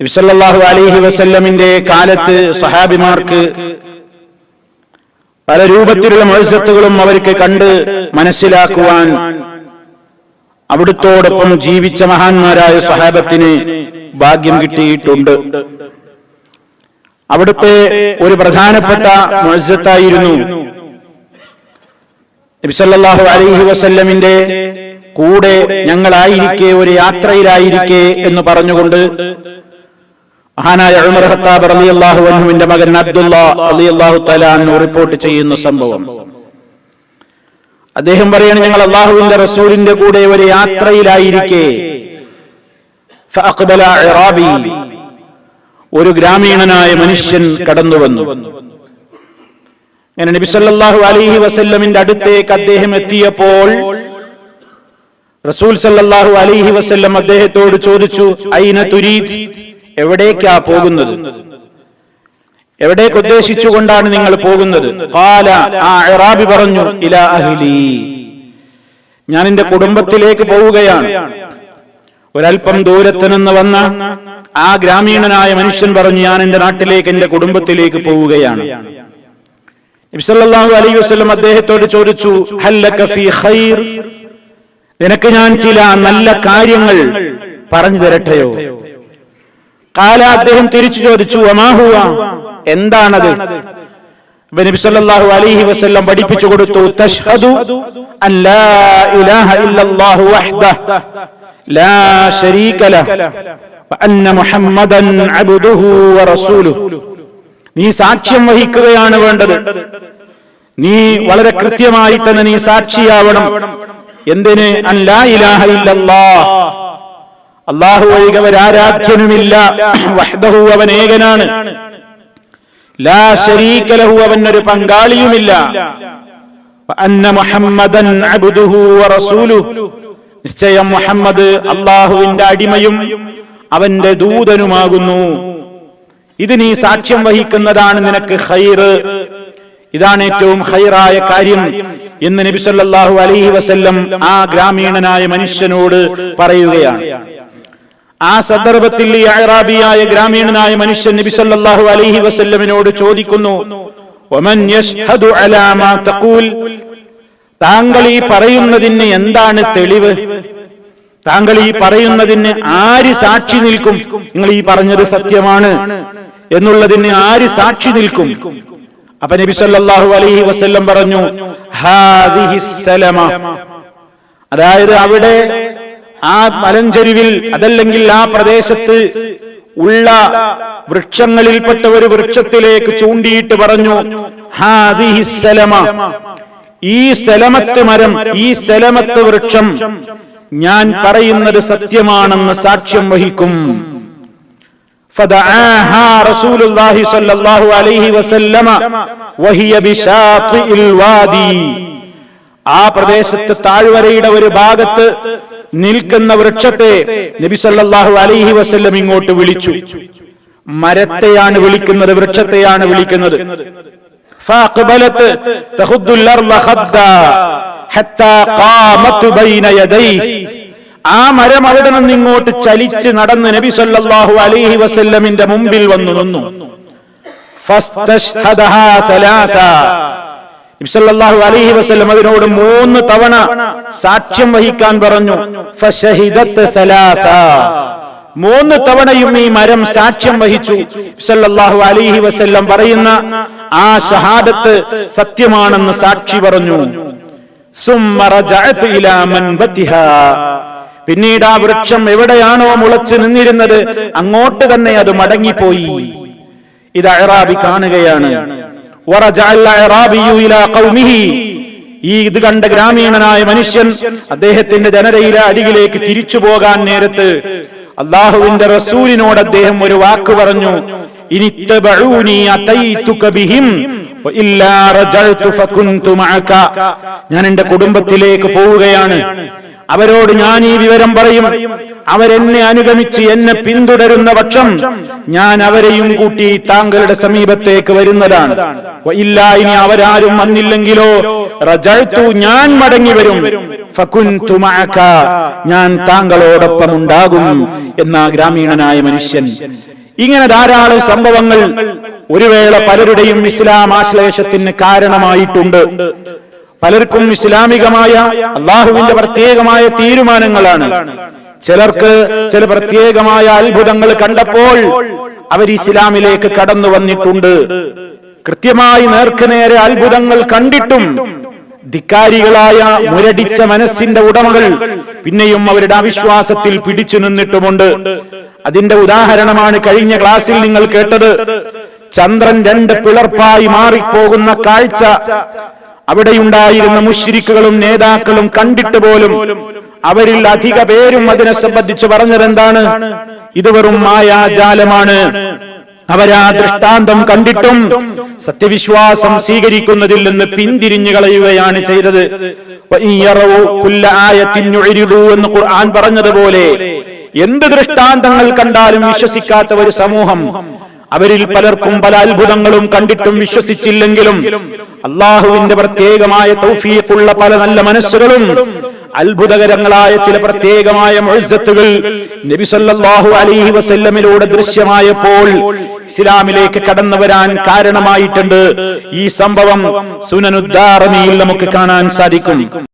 നബിസല്ലാഹു അലൈഹി വസല്ലമിന്റെ കാലത്ത് സഹാബിമാർക്ക് പല രൂപത്തിലുള്ള മത്സത്തുകളും അവർക്ക് കണ്ട് മനസ്സിലാക്കുവാൻ അവിടുത്തോടൊപ്പം ജീവിച്ച മഹാന്മാരായ സഹാബത്തിന് ഭാഗ്യം കിട്ടിയിട്ടുണ്ട്. അവിടുത്തെ ഒരു പ്രധാനപ്പെട്ട മത്സത്തായിരുന്നു നബിസല്ലാഹു അലൈഹി വസല്ലമിന്റെ കൂടെ ഞങ്ങളായിരിക്കെ ഒരു യാത്രയിലായിരിക്കെ എന്ന് പറഞ്ഞുകൊണ്ട് മഹാനായ ഉമർ ഖത്താബ് അള്ളാഹു അൻഹുവിന്റെ മകൻ അബ്ദുല്ല റളിയല്ലാഹു അള്ളാഹു റിപ്പോർട്ട് ചെയ്യുന്ന സംഭവം. അദ്ദേഹം പറയാണ് ഞങ്ങൾ അള്ളാഹുവിന്റെ റസൂലിന്റെ കൂടെ ഒരു യാത്രയിലായിരിക്കെ. ഒരു ഗ്രാമീണനായ മനുഷ്യൻ കടന്നു വന്നു അങ്ങനെ നബി സല്ലല്ലാഹു അലൈഹി വസല്ലമിന്റെ അടുത്തേക്ക് അദ്ദേഹം എത്തിയപ്പോൾ റസൂൽ സല്ലാഹു അലൈഹി വസല്ലം അദ്ദേഹത്തോട് ചോദിച്ചു ഐന തുരീദ്? എവിടേക്കാ പോകുന്നത്? എവിടേക്ക് ഉദ്ദേശിച്ചുകൊണ്ടാണ് നിങ്ങൾ പോകുന്നത്? കാല ആ ഇറാബി പറഞ്ഞു ഇല അഹ്ലി. ഞാൻ എന്റെ കുടുംബത്തിലേക്ക് പോവുകയാണ്. ഒരല്പം ദൂരത്ത് നിന്ന് വന്ന ആ ഗ്രാമീണനായ മനുഷ്യൻ പറഞ്ഞു ഞാൻ എന്റെ നാട്ടിലേക്ക് എന്റെ കുടുംബത്തിലേക്ക് പോവുകയാണ്. നബിസല്ലാഹു അലൈഹി വസല്ലം അദ്ദേഹത്തോട് ചോദിച്ചു നിനക്ക് ഞാൻ ചില നല്ല കാര്യങ്ങൾ പറഞ്ഞു തരട്ടെയോ? കാല അദ്ദേഹം തിരിച്ചു ചോദിച്ചു അമാഹുവ എന്താണത്? നബി സല്ലല്ലാഹു അലൈഹി വസല്ലം പഠിപ്പിച്ചു കൊടുത്തു തഷ്ഹദു അൻ ലാ ഇലാഹ ഇല്ലല്ലാഹു വഹ്ദഹു ലാ ശരീക ലഹു വഅന്ന മുഹമ്മദൻ അബ്ദുഹു വറസൂലുഹു നീ സാക്ഷ്യം വഹിക്കുകയാണ് വേണ്ടത്. നീ വളരെ കൃത്യമായി തന്നെ നീ സാക്ഷിയാവണം. എന്തിന്? അൻ ലാ ഇലാഹ ഇല്ലല്ലാഹ് അള്ളാഹു ഒഴികവരാരാധ്യനുമില്ല വഹ്ദഹു അവൻ ഏകനാണ്. ലാ ശരീക ലഹു ഒരു പങ്കാളിയുമില്ല. അന്ന മുഹമ്മദൻ അബ്ദുഹു വറസൂലുഹു നിശ്ചയം മുഹമ്മദ് അള്ളാഹുവിന്റെ അടിമയും അവന്റെ ദൂതനുമാകുന്നു. ഇത് നീ സാക്ഷ്യം വഹിക്കുന്നതാണ് നിനക്ക് ഹൈറ് ഇതാണ് ഏറ്റവും ഹൈറായ കാര്യം എന്ന് നബി അലഹി അലൈഹി വസല്ലം ആ ഗ്രാമീണനായ മനുഷ്യനോട് പറയുകയാണ്. ആ സന്ദർഭത്തിൽ ഈ അറാബിയായ ഗ്രാമീണനായ മനുഷ്യൻ നബി സല്ലല്ലാഹു അലൈഹി വസല്ലമിനോട് ചോദിക്കുന്നു "വമൻ യശ്ഹദു അലാ മാ തഖൂൽ?" താങ്കൾ ഈ പറയുന്നതിന് എന്താണ് തെളിവ്? താങ്കൾ ഈ പറയുന്നതിന് ആര് സാക്ഷി നിൽക്കും? നിങ്ങൾ ഈ പറഞ്ഞത് സത്യമാണ് എന്നുള്ളതിന് ആര് സാക്ഷി നിൽക്കും? അപ്പൊ നബി സല്ലല്ലാഹു അലൈഹി വസല്ലം പറഞ്ഞു അതായത് അവിടെ ആ മലഞ്ചെരുവിൽ അതല്ലെങ്കിൽ ആ പ്രദേശത്ത് ഉള്ള വൃക്ഷങ്ങളിൽപ്പെട്ട ഒരു വൃക്ഷത്തിലേക്ക് ചൂണ്ടിയിട്ട് പറഞ്ഞു ഈ സലമത്ത് മരം ഈ സലമത്ത് വൃക്ഷം ഞാൻ പറയുന്നത് സത്യമാണെന്ന് സാക്ഷ്യം വഹിക്കും. ആ പ്രദേശത്ത് താഴ്വരയുടെ ഒരു ഭാഗത്ത് നിൽക്കുന്ന വൃക്ഷത്തെ നബിസല്ലാഹു അലൈഹി വസ്ല്ലം ഇങ്ങോട്ട് വിളിച്ചു. മരത്തെയാണ് വിളിക്കുന്നത് വൃക്ഷത്തെയാണ് വിളിക്കുന്നത്. ആ മരം അവിടെ നിന്ന് ഇങ്ങോട്ട് ചലിച്ച് നടന്ന് നബി സല്ലാഹു അലൈഹി വസല്ലമിന്റെ മുമ്പിൽ വന്നു നിന്നു. ഫസ്തശ്ഹദഹാ അലഹി വസ്ലം അതിനോട് മൂന്ന് തവണ സാക്ഷ്യം വഹിക്കാൻ പറഞ്ഞു. മൂന്ന് തവണയും ഈ മരം സാക്ഷ്യം വഹിച്ചു. സല്ലല്ലാഹു അലൈഹി വസല്ലം പറയുന്ന ആ ഷഹാദത്ത് സത്യമാണെന്ന് സാക്ഷി പറഞ്ഞു. പിന്നീട് ആ വൃക്ഷം എവിടെയാണോ മുളച്ചു നിന്നിരുന്നത് അങ്ങോട്ട് തന്നെ അത് മടങ്ങിപ്പോയി. ഇത് അഴറാബി കാണുകയാണ്. ഈ ഇത് കണ്ട ഗ്രാമീണനായ മനുഷ്യൻ അദ്ദേഹത്തിന്റെ ജനതയിലെ അരികിലേക്ക് തിരിച്ചു പോകാൻ നേരത്ത് അള്ളാഹുവിന്റെ റസൂലിനോട് അദ്ദേഹം ഒരു വാക്ക് പറഞ്ഞു. മഅക. ഞാൻ എന്റെ കുടുംബത്തിലേക്ക് പോവുകയാണ്. അവരോട് ഞാൻ ഈ വിവരം പറയും. അവരെന്നെ അനുഗമിച്ച് എന്നെ പിന്തുടരുന്ന പക്ഷം ഞാൻ അവരെയും കൂട്ടി താങ്കളുടെ സമീപത്തേക്ക് വരുന്നതാണ്. ഇല്ല ഇനി അവരാരും വന്നില്ലെങ്കിലോ? റജഴ്ത്തു ഞാൻ മടങ്ങി വരും. ഞാൻ താങ്കളോടൊപ്പം ഉണ്ടാകും എന്ന ഗ്രാമീണനായ മനുഷ്യൻ. ഇങ്ങനെ ധാരാളം സംഭവങ്ങൾ ഒരു വേള പലരുടെയും ഇസ്ലാം ആശ്ലേഷത്തിന് കാരണമായിട്ടുണ്ട്. പലർക്കും ഇസ്ലാമികമായ അള്ളാഹുവിന്റെ പ്രത്യേകമായ തീരുമാനങ്ങളാണ്. ചിലർക്ക് ചില പ്രത്യേകമായ അത്ഭുതങ്ങൾ കണ്ടപ്പോൾ അവർ ഇസ്ലാമിലേക്ക് കടന്നു വന്നിട്ടുണ്ട്. കൃത്യമായി നേർക്കുനേരെ അത്ഭുതങ്ങൾ കണ്ടിട്ടും ധിക്കാരികളായ മുരടിച്ച മനസ്സിന്റെ ഉടമകൾ പിന്നെയും അവരുടെ അവിശ്വാസത്തിൽ പിടിച്ചു നിന്നിട്ടുമുണ്ട്. അതിന്റെ ഉദാഹരണമാണ് കഴിഞ്ഞ ക്ലാസ്സിൽ നിങ്ങൾ കേട്ടത്. ചന്ദ്രൻ രണ്ട് പിളർപ്പായി മാറിപ്പോകുന്ന കാഴ്ച. അവിടെയുണ്ടായിരുന്ന മുഷിരിക്കുകളും നേതാക്കളും കണ്ടിട്ട് പോലും അവരിൽ അധിക പേരും അതിനെ സംബന്ധിച്ച് പറഞ്ഞത് എന്താണ്? ഇത് വെറും മായാജാലമാണ്. അവരാ ദൃഷ്ടാന്തം കണ്ടിട്ടും സത്യവിശ്വാസം സ്വീകരിക്കുന്നതിൽ നിന്ന് പിന്തിരിഞ്ഞു കളയുകയാണ് ചെയ്തത്. എന്ന് ഖുർആൻ പറഞ്ഞതുപോലെ എന്ത് ദൃഷ്ടാന്തങ്ങൾ കണ്ടാലും വിശ്വസിക്കാത്ത ഒരു സമൂഹം അവരിൽ പലർക്കും പല അത്ഭുതങ്ങളും കണ്ടിട്ടും വിശ്വസിച്ചില്ലെങ്കിലും അള്ളാഹുവിന്റെ പ്രത്യേകമായ തൗഫീഖുള്ള പല നല്ല മനസ്സുകളും അത്ഭുതകരങ്ങളായ ചില പ്രത്യേകമായ മൊഴിസത്തുകൾ നബി സല്ലല്ലാഹു അലൈഹി വസല്ലമിലൂടെ ദൃശ്യമായപ്പോൾ ഇസ്ലാമിലേക്ക് കടന്നു വരാൻ കാരണമായിട്ടുണ്ട്. ഈ സംഭവം സുനനുദ്ധാരണയിൽ നമുക്ക് കാണാൻ സാധിക്കും.